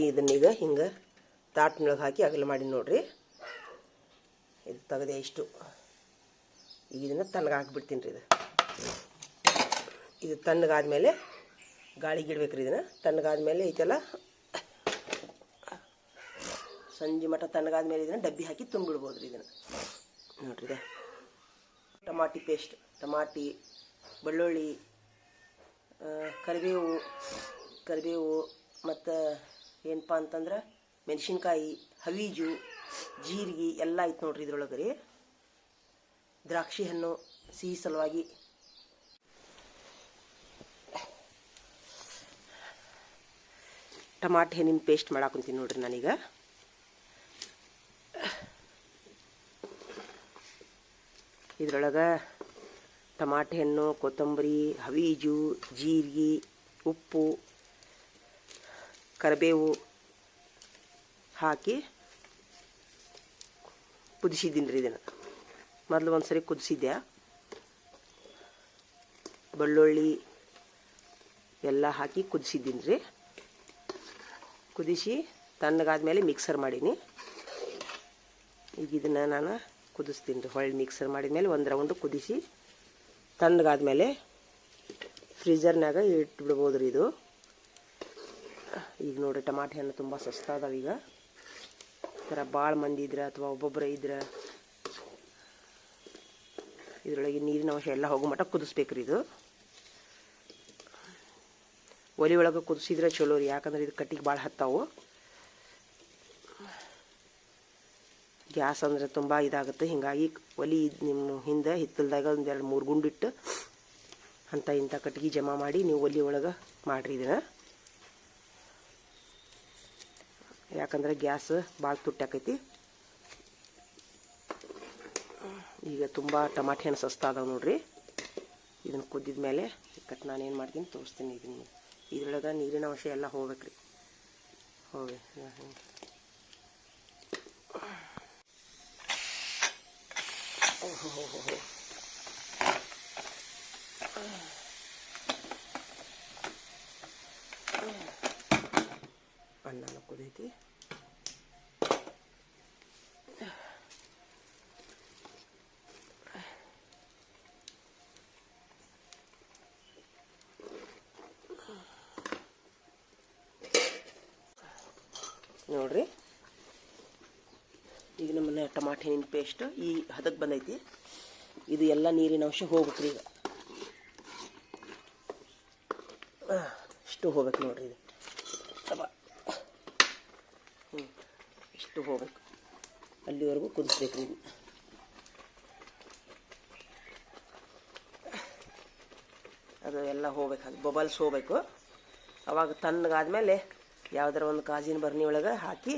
ಇದನ್ನೀಗ ಹಿಂಗೆ ತಾಟ್ನೊಳಗೆ ಹಾಕಿ ಅಗಲ ಮಾಡಿ ನೋಡ್ರಿ. ಇದು ತೆಗೆದೆ ಇಷ್ಟು. ಈಗ ಇದನ್ನು ತಣ್ಣಗೆ ಹಾಕ್ಬಿಡ್ತೀನಿ ರೀ ಇದು. ಇದು ತಣ್ಣಗಾದ್ಮೇಲೆ ಗಾಳಿಗೆ ಇಡ್ಬೇಕು ರೀ ಇದನ್ನು. ತಣ್ಣಗಾದ್ಮೇಲೆ ಐತೆಲ್ಲ, ಸಂಜೆ ಮಟ್ಟ ತಣ್ಣಗಾದ್ಮೇಲೆ ಇದನ್ನು ಡಬ್ಬಿ ಹಾಕಿ ತುಂಬಿಡ್ಬೋದು ರೀ ಇದನ್ನು. ನೋಡ್ರಿ ಇದೆ. ಟಮಾಟಿ ಪೇಸ್ಟ್, ಟಮಾಟಿ, ಬೆಳ್ಳುಳ್ಳಿ ಕರಿಬೇವು ಕರಿಬೇವು ಮತ್ತು ಏನಪ್ಪ ಅಂತಂದ್ರೆ ಮೆಣಸಿನ್ಕಾಯಿ, ಹವೀಜು, ಜೀರಿಗೆ ಎಲ್ಲ ಐತೆ ನೋಡ್ರಿ ಇದ್ರೊಳಗೆ ರೀ. ದ್ರಾಕ್ಷಿ ಹಣ್ಣು ಸಿಹಿ ಸಲುವಾಗಿ. ಟಮಾಟೆ ಹಣ್ಣಿನ ಪೇಸ್ಟ್ ಮಾಡಾಕೊಂತೀನಿ ನೋಡ್ರಿ ನಾನೀಗ. ಇದ್ರೊಳಗೆ ಟಮಾಟೆ ಹಣ್ಣು, ಕೊತ್ತಂಬರಿ, ಹವೀಜು, ಜೀರಿಗೆ, ಉಪ್ಪು. ಕರಿಬೇವು ಹಾಕಿ ಕುದಿಸಿದ್ದೀನಿ ರೀ ಇದನ್ನು. ಮೊದಲು ಒಂದು ಸರಿ ಕುದಿಸಿದ್ದೆ ಬೆಳ್ಳುಳ್ಳಿ ಎಲ್ಲ ಹಾಕಿ ಕುದಿಸಿದ್ದೀನಿ ರೀ. ಕುದಿಸಿ ತಣ್ಣಗಾದ್ಮೇಲೆ ಮಿಕ್ಸರ್ ಮಾಡೀನಿ. ಈಗ ಇದನ್ನು ನಾನು ಕುದಿಸ್ತೀನಿ ರೀ. ಹೊಳ್ಳಿ ಮಿಕ್ಸರ್ ಮಾಡಿದ್ಮೇಲೆ ಒಂದು ರೌಂಡು ಕುದಿಸಿ ತಣ್ಣಗಾದ್ಮೇಲೆ ಫ್ರೀಜರ್ನಾಗ ಇಟ್ಬಿಡ್ಬೋದು ರೀ ಇದು. ಈಗ ನೋಡಿರಿ ಟಮಾಟೆ ಹಣ್ಣು ತುಂಬ ಸಸ್ತ ಅದಾವ ಈಗ ಥರ ಭಾಳ ಮಂದಿ ಇದ್ರೆ ಅಥವಾ ಒಬ್ಬೊಬ್ಬರೇ ಇದ್ರೆ. ಇದರೊಳಗೆ ನೀರಿನ ಅಂಶ ಎಲ್ಲ ಹೋಗೋ ಮಟ್ಟ ಕುದಿಸ್ಬೇಕ್ರಿ ಇದು. ಒಲೆ ಒಳಗೆ ಕುದಿಸಿದ್ರೆ ಚಲೋ ರೀ, ಯಾಕಂದ್ರೆ ಇದು ಕಟ್ಟಿಗೆ ಭಾಳ ಹತ್ತಾವು. ಗ್ಯಾಸ್ ಅಂದರೆ ತುಂಬ ಇದಾಗುತ್ತೆ, ಹಿಂಗಾಗಿ ಒಲಿ ನಿಮ್ಮ ಹಿಂದೆ ಹಿತ್ತಲ್ದಾಗ ಒಂದು ಎರಡು ಮೂರು ಗುಂಡಿಟ್ಟು ಅಂತ ಇಂಥ ಕಟ್ಟಿಗೆ ಜಮಾ ಮಾಡಿ ನೀವು ಒಲಿ ಒಳಗೆ ಮಾಡಿರಿ ಇದನ್ನು. ಯಾಕಂದ್ರೆ ಗ್ಯಾಸ್ ಭಾಳ ತುಟ್ಟಾಕೈತಿ ಈಗ ತುಂಬ ಟಮಾಟೆ ಹಣ್ಣು ಸಸ್ತ ಅದಾವೆ ನೋಡಿರಿ. ಇದನ್ನು ಕುದ್ದಿದ ಮೇಲೆ ಕಟ್ ನಾನು ಏನು ಮಾಡ್ತೀನಿ ತೋರಿಸ್ತೀನಿ ಇದನ್ನು ಇದ್ರೊಳಗೆ ನೀರಿನ ಅಂಶ ಎಲ್ಲ ಹೋಗ್ಬೇಕ್ರಿ. ಹೋಗಿ ಅನ್ನನ ಕುದೈತಿ ನೋಡ್ರಿ. ಈಗ ನಮ್ಮನ್ನ ಟಮಾಟೆ ಹಣ್ಣಿನ ಪೇಸ್ಟ್ ಈ ಹದಕ್ಕೆ ಬಂದೈತಿ. ಇದು ಎಲ್ಲ ನೀರಿನ ಅಂಶ ಹೋಗ್ಬೇಕ್ರಿ ಈಗ. ಇಷ್ಟು ಹೋಗ್ಬೇಕು ನೋಡ್ರಿ ಇದು. ಇಷ್ಟು ಹೋಗ್ಬೇಕು. ಅಲ್ಲಿವರೆಗೂ ಕುದಿಸ್ಬೇಕು ರೀ ಅದು ಎಲ್ಲ ಹೋಗ್ಬೇಕು, ಅದು ಬಬಲ್ಸ್ ಹೋಗ್ಬೇಕು. ಅವಾಗ ತಣ್ಣಗಾದ್ಮೇಲೆ ಯಾವ್ದಾರ ಒಂದು ಕಾಜಿನ ಬರ್ನಿ ಒಳಗೆ ಹಾಕಿ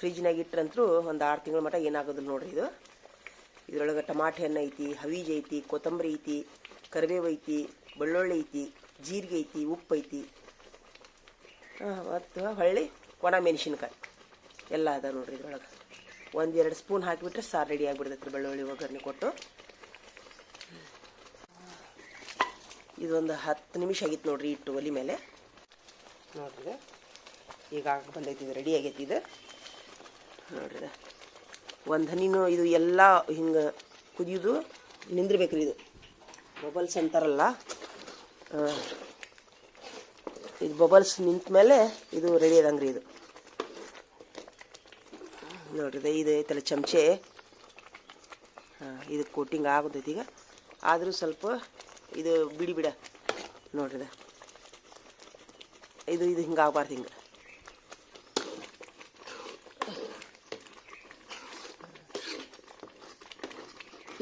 ಫ್ರಿಜ್ನಾಗ ಇಟ್ರಂತರೂ ಒಂದು ಆರು ತಿಂಗಳ ಮಟ್ಟ ಏನಾಗೋದಿಲ್ಲ ನೋಡ್ರಿ ಇದು. ಇದರೊಳಗೆ ಟಮಾಟೆ ಹಣ್ಣು ಐತಿ, ಹವೀಜ್ ಐತಿ, ಕೊತ್ತಂಬರಿ ಐತಿ, ಕರಿಬೇವು ಐತಿ, ಬೆಳ್ಳುಳ್ಳಿ ಐತಿ, ಜೀರಿಗೆ ಐತಿ, ಉಪ್ಪು ಐತಿ. ಮತ್ತು ಹೊಳ್ಳಿ ಒಣ ಮೆಣಸಿನ್ಕಾಯಿ. ಎಲ್ಲ ಅದ ನೋಡ್ರಿ ಇದ್ರೊಳಗೆ. ಒಂದು ಎರಡು ಸ್ಪೂನ್ ಹಾಕಿಬಿಟ್ರೆ ಸಾರು ರೆಡಿ ಆಗಿಬಿಡ್ತೈತೆ ಬೆಳ್ಳುಳ್ಳಿ, ಒಗ್ಗರಣೆ ಕೊಟ್ಟು. ಇದೊಂದು ಹತ್ತು ನಿಮಿಷ ಆಗಿತ್ತು ನೋಡ್ರಿ ಇಟ್ಟು ಒಲಿ ಮೇಲೆ. ನೋಡ್ರಿ, ಈಗ ಬಂದೈತಿ, ಇದು ರೆಡಿ ಆಗೈತಿ ಇದು. ನೋಡ್ರಿ, ಒಂದು ಹನಿನೂ ಇದು ಎಲ್ಲ ಹಿಂಗೆ ಕುದಿಯೋದು, ನಿಂದಿರ್ಬೇಕ್ರಿ ಇದು. ಬಬಲ್ಸ್ ಅಂತಾರಲ್ಲ ಇದು ಬಬಲ್ಸ್ ನಿಂತ ಮೇಲೆ ಇದು ರೆಡಿ ಅದಂಗ್ರಿ ಇದು. ನೋಡ್ರಿ ಇದು ಐತಲ್ಲ ಚಮಚೆ. ಹಾಂ, ಇದು ಕೋಟಿಂಗ್ ಆಗೋದೈತಿ ಈಗ. ಆದರೂ ಸ್ವಲ್ಪ ಇದು ಬಿಡಿ ಬಿಡ. ನೋಡ್ರಿ ಇದು. ಇದು ಹಿಂಗೆ ಆಗಬಾರ್ದು ಹಿಂಗೆ.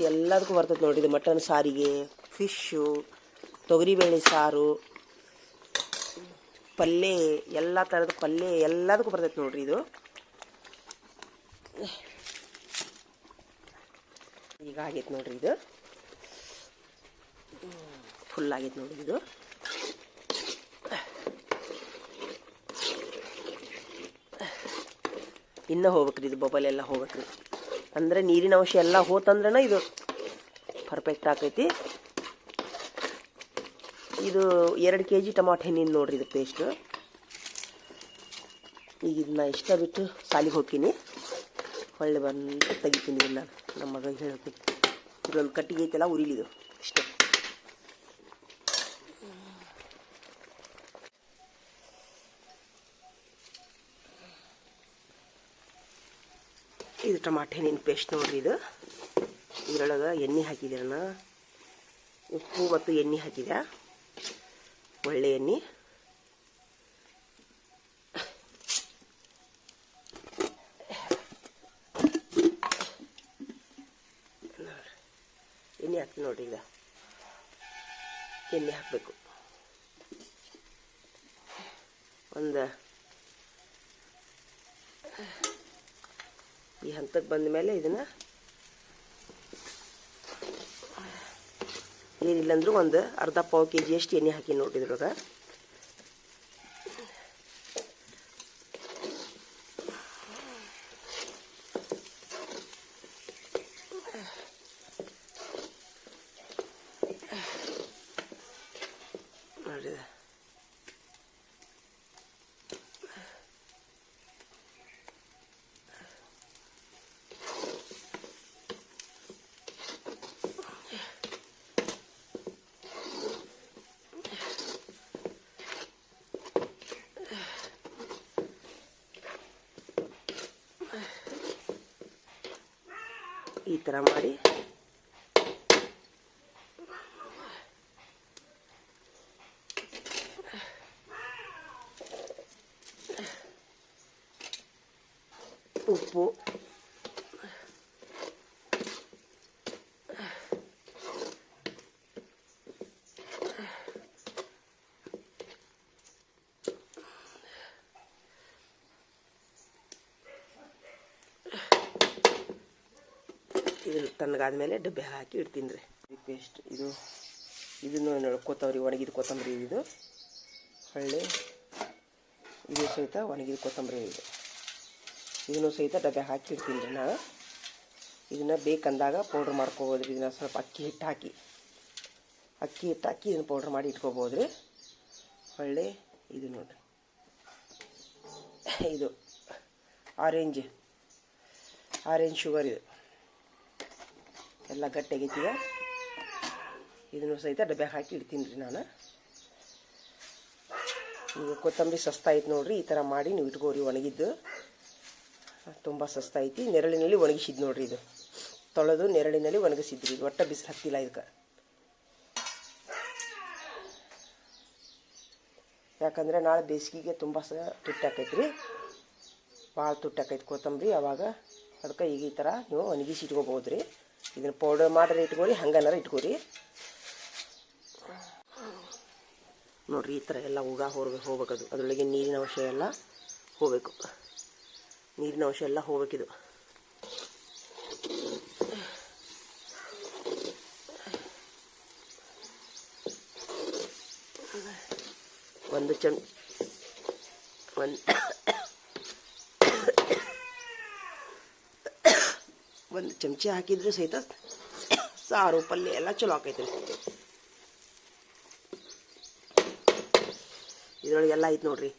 ಎಲ್ಲದಕ್ಕೂ ಬರ್ತೈತೆ ನೋಡಿರಿ ಇದು ಮಟನ್ ಸಾರಿಗೆ, ಫಿಶ್ಶು, ತೊಗರಿಬೇಳೆ ಸಾರು ಪಲ್ಯ ಎಲ್ಲ ಥರದ ಪಲ್ಯ ಎಲ್ಲದಕ್ಕೂ ಬರ್ತೈತೆ ನೋಡ್ರಿ ಇದು. ಈಗ ಆಗೈತೆ ನೋಡ್ರಿ ಇದು. ಫುಲ್ ಆಗೈತೆ ನೋಡ್ರಿ ಇದು. ಇನ್ನೂ ಹೋಗ್ಬೇಕ್ರಿ ಇದು ಬಬಲ್ ಎಲ್ಲ ಹೋಗ್ಬೇಕ್ರಿ. ಅಂದರೆ ನೀರಿನ ಅಂಶ ಎಲ್ಲ ಹೋತಂದ್ರನ ಇದು ಪರ್ಫೆಕ್ಟ್ ಆಕೈತಿ ಇದು ಎರಡು ಕೆ ಜಿ ಟಮಾಟೆ ಹಣ್ಣಿನ ನೋಡ್ರಿ ಇದು ಪೇಸ್ಟ್ ಈಗ ಇದನ್ನ ಇಷ್ಟ ಬಿಟ್ಟು ಸಾಲಿಗೆ ಹೋಗ್ತೀನಿ. ಹೊಳ್ಳಿ ಬಂದು ತೆಗಿತೀನಿ ಇದನ್ನ ನಮ್ಮ ಮಗ ಹೇಳ್ತೀನಿ ಇದೊಂದು ಕಟ್ಟಿಗೆ ಐತಲ್ಲ, ಉರಿಲಿದು. ಇಷ್ಟೇ. ಇದು ಟೊಮಾಟೆ ಹಣ್ಣಿನ ಪೇಸ್ಟ್ ನೋಡ್ರಿ ಇದು. ಇದರೊಳಗೆ ಎಣ್ಣೆ ಹಾಕಿದೆ ನಾನು. ಉಪ್ಪು ಮತ್ತು ಎಣ್ಣೆ ಹಾಕಿದೆ ಒಳ್ಳೆ ಎಣ್ಣೆ ನೋಡ್ರಿ ನೋಡ್ರಿ ಈಗ. ಎಣ್ಣೆ ಹಾಕಬೇಕು. ಒಂದು. ಈ ಹಂತಕ್ಕೆ ಬಂದ ಮೇಲೆ ಇದನ್ನು ಏನಿಲ್ಲ ಒಂದು ಅರ್ಧ ಪಾವು ಕೆ ಜಿ ಅಷ್ಟು ಎಣ್ಣೆ ಹಾಕಿ ನೋಡ್ರಿ ಇದ್ರೊಳಗೆ ನೋಡ್ರಿ ಇದು. ಉಪ್ಪು ಇದು ತಣ್ಣಗಾದ್ಮೇಲೆ ಡಬ್ಬೆ ಹಾಕಿ ಇಡ್ತೀನಿ ರೀ. ಪೇಸ್ಟ್ ಇದು ಇದನ್ನು ಕೊತ್ತಂಬರಿ, ಒಣಗಿದ ಕೊತ್ತಂಬರಿ ಇದು. ಹಳ್ಳಿ, ಇದು ಸಹಿತ ಒಣಗಿದ ಕೊತ್ತಂಬರಿ ಇದು. ಇದನ್ನು ಸಹಿತ ಡಬ್ಬೆ ಹಾಕಿ ಇಡ್ತೀನಿ ರೀ ನಾನು ಇದನ್ನು ಬೇಕಂದಾಗ ಪೌಡ್ರ್ ಮಾಡ್ಕೋಬೋದು. ರೀ ಇದನ್ನು ಸ್ವಲ್ಪ ಅಕ್ಕಿ ಹಿಟ್ಟು ಹಾಕಿ. ಅಕ್ಕಿ ಹಿಟ್ಟು ಹಾಕಿ ಇದನ್ನು ಪೌಡ್ರ್ ಮಾಡಿ ಇಟ್ಕೋಬೋದು ರೀ ಒಳ್ಳೆ ಇದು ನೋಡಿರಿ. ಇದು ಆರೆಂಜ್ ಆರೆಂಜ್ ಶುಗರ್ ಇದು. ಎಲ್ಲ ಗಟ್ಟಿಯಾಗೈತಿಗ ಇದನ್ನು ಸಹಿತ ಡಬ್ಬೆ ಹಾಕಿ ಇಡ್ತೀನಿ ರೀ ನಾನು. ಈಗ ಕೊತ್ತಂಬರಿ ಸಸ್ತಾ ಐತೆ ನೋಡಿರಿ. ಈ ಥರ ಮಾಡಿ ನೀವು ಇಟ್ಕೋರಿ ಒಣಗಿದ್ದು. ತುಂಬ ಸಸ್ತಾಯಿತಿ ನೆರಳಿನಲ್ಲಿ ಒಣಗಿಸಿದ್ದು ನೋಡ್ರಿ ಇದು. ತೊಳೆದು ನೆರಳಿನಲ್ಲಿ ಒಣಗಿಸಿದ್ರಿ. ಇದು ಒಟ್ಟ ಬಿಸಿಲು ಹತ್ತಿಲ್ಲ ಇದಕ್ಕೆ. ಯಾಕಂದರೆ ನಾಳೆ ಬೇಸಿಗೆಗೆ ತುಂಬ ಸ ತುಟ್ಟಾಕೈತಿ ರೀ ಭಾಳ ತುಟ್ಟಾಕೈತಿ ಕೊತ್ತಂಬರಿ. ಅವಾಗ ಅದಕ್ಕೆ ಈಗ ಈ ಥರ ನೀವು ಒಣಗಿಸಿ ಇಟ್ಕೋಬೋದು ರೀ ಇದನ್ನು ಪೌಡರ್ ಮಾಡ್ರೆ ಇಟ್ಕೊರಿ ಹಂಗನಾರ ಇಟ್ಕೋರಿ ನೋಡಿರಿ ಈ ಥರ ಎಲ್ಲ ಉಗ ಹೊರಗೆ ಹೋಗ್ಬೇಕದು. ಅದರೊಳಗೆ ನೀರಿನ ಅಂಶ ಎಲ್ಲ ಹೋಗಬೇಕು. ನೀರಿನ ಅಂಶ ಎಲ್ಲ ಹೋಗ್ಬೇಕಿದು. ಒಂದು ಚಮ್ ಒಂದು ಒಂದು ಚಮಚ ಹಾಕಿದ್ರೆ ಸಹಿತ ಸಾರು, ಪಲ್ಯ ಎಲ್ಲ ಚಲೋ ಆಕೈತೆ ಇದ್ರೊಳಗೆಲ್ಲ ಐತೆ ನೋಡ್ರಿ.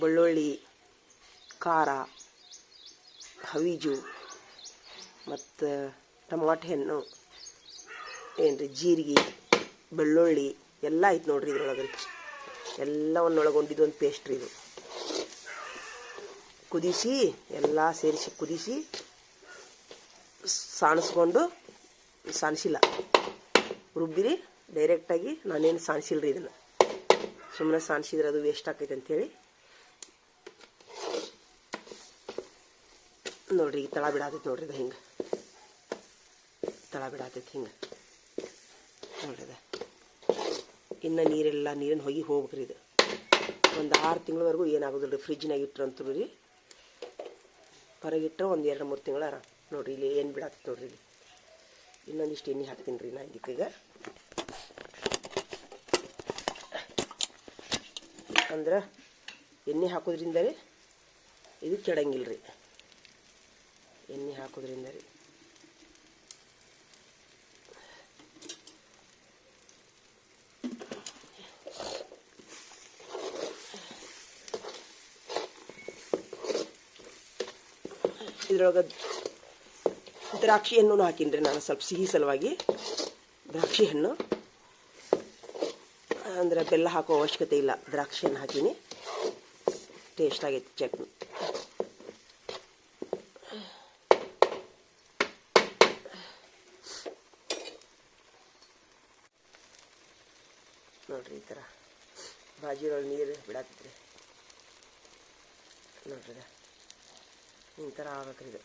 ಬೆಳ್ಳುಳ್ಳಿ, ಖಾರ ಹವೀಜು ಮತ್ತು ಟಮಾಟೆ ಹಣ್ಣು, ಏನ್ರಿ ಜೀರಿಗೆ, ಬೆಳ್ಳುಳ್ಳಿ ಎಲ್ಲ ಐತೆ ನೋಡ್ರಿ ಇದ್ರೊಳಗೆ ರೀ ಎಲ್ಲವನ್ನೊಳಗೊಂಡಿದ್ದು ಒಂದು ಪೇಸ್ಟ್ ರೀ ಇದು. ಕುದಿಸಿ, ಎಲ್ಲ ಸೇರಿಸಿ ಕುದಿಸಿ, ಸಾಣಿಸ್ಕೊಂಡು ಸಾಣಿಸಿಲ್ಲ. ರುಬ್ಬಿರಿ ಡೈರೆಕ್ಟಾಗಿ ನಾನೇನು ಸಾಣಿಸಿಲ್ಲ ರೀ ಇದನ್ನು. ಸುಮ್ಮನೆ ಸಾಣಿಸಿದ್ರೆ ಅದು ವೇಸ್ಟ್ ಆಕೈತೆ ಅಂಥೇಳಿ ನೋಡ್ರಿ ತಳ ಬಿಡಾತೈತಿ ನೋಡ್ರಿ ಇದು ಹಿಂಗೆ. ತಳ ಬಿಡಾತೈತಿ ಹಿಂಗೆ. ನೋಡ್ರಿ ಇದು. ಇನ್ನು ನೀರೆಲ್ಲ, ನೀರಿನ ಹೊಗೆ ಹೋಗ್ಬೇಕ್ರಿ ಇದು. ಒಂದು ಆರು ತಿಂಗಳವರೆಗೂ ಏನಾಗೋದಿಲ್ಲ ರೀ ಫ್ರಿಜ್ನಾಗ ಇಟ್ರಂತೂ ರೀ. ಹೊರಗಿಟ್ರೆ ಒಂದು ಎರಡು ಮೂರು ತಿಂಗಳು ನೋಡ್ರಿ, ಇಲ್ಲಿ ಏನು ಬಿಡಾತೈತಿ ನೋಡ್ರಿ ಇಲ್ಲಿ. ಇನ್ನೊಂದಿಷ್ಟು ಎಣ್ಣೆ ಹಾಕ್ತೀನಿ ರೀ ನಾ ಇದಕ್ಕೀಗ ಅಂದ್ರೆ ಎಣ್ಣೆ ಹಾಕೋದ್ರಿಂದ ರೀ ಇದು ಕೆಡಂಗಿಲ್ಲ ರೀ ಎಣ್ಣೆ ಹಾಕೋದ್ರಿಂದ ರೀ. ಇದ್ರೊಳಗೆ ದ್ರಾಕ್ಷಿ ಹಣ್ಣು ಹಾಕಿನ್ರಿ ನಾನು ಸ್ವಲ್ಪ ಸಿಹಿ ಸಲುವಾಗಿ. ದ್ರಾಕ್ಷಿ ಹಣ್ಣು ಅಂದ್ರೆ ಬೆಲ್ಲ ಹಾಕೋ ಅವಶ್ಯಕತೆ ಇಲ್ಲ. ದ್ರಾಕ್ಷಿ ಹಣ್ಣು ಹಾಕೀನಿ. ಟೇಸ್ಟ್ ಆಗೈತಿ ಚಟ್ನಿ ನೋಡ್ರಿ ಈ ಥರ. ಬಾಜಿ ಒಳಗೆ ನೀರು ಬಿಡತ್ತಿದ್ರಿ ನೋಡ್ರಿ. ಈ ಥರ ಆಗ್ಬೇಕ್ರಿ ಇದು.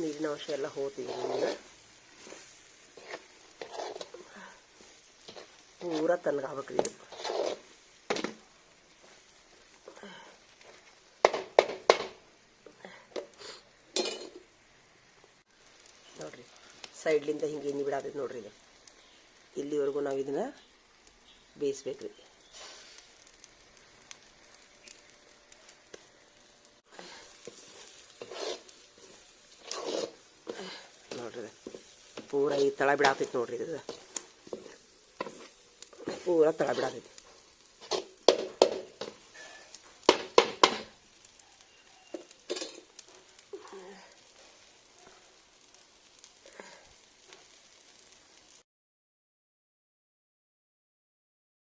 ನೀರಿನ ಅಂಶ ಎಲ್ಲ ಹೋತೀವಿ ನೀರು ಪೂರ ತಣ್ಣಗಾಗ್ಬೇಕ್ರಿ ಇದು ನೋಡ್ರಿ ಸೈಡ್ಲಿಂದ ಹಿಂಗೆ ಎಣ್ಣೆ ಬಿಡಾತೈತೆ ನೋಡ್ರಿ ಇದು. ಇಲ್ಲಿವರೆಗೂ ನಾವು ಇದನ್ನ ಬೇಯಿಸ್ಬೇಕ್ರಿ. ನೋಡ್ರಿ ಇದು. ಪೂರ ಈ ತಳ ಬಿಡಾತೈತಿ ನೋಡ್ರಿ ಇದು. ಪೂರ ತಳ ಬಿಡಾತೈತಿ.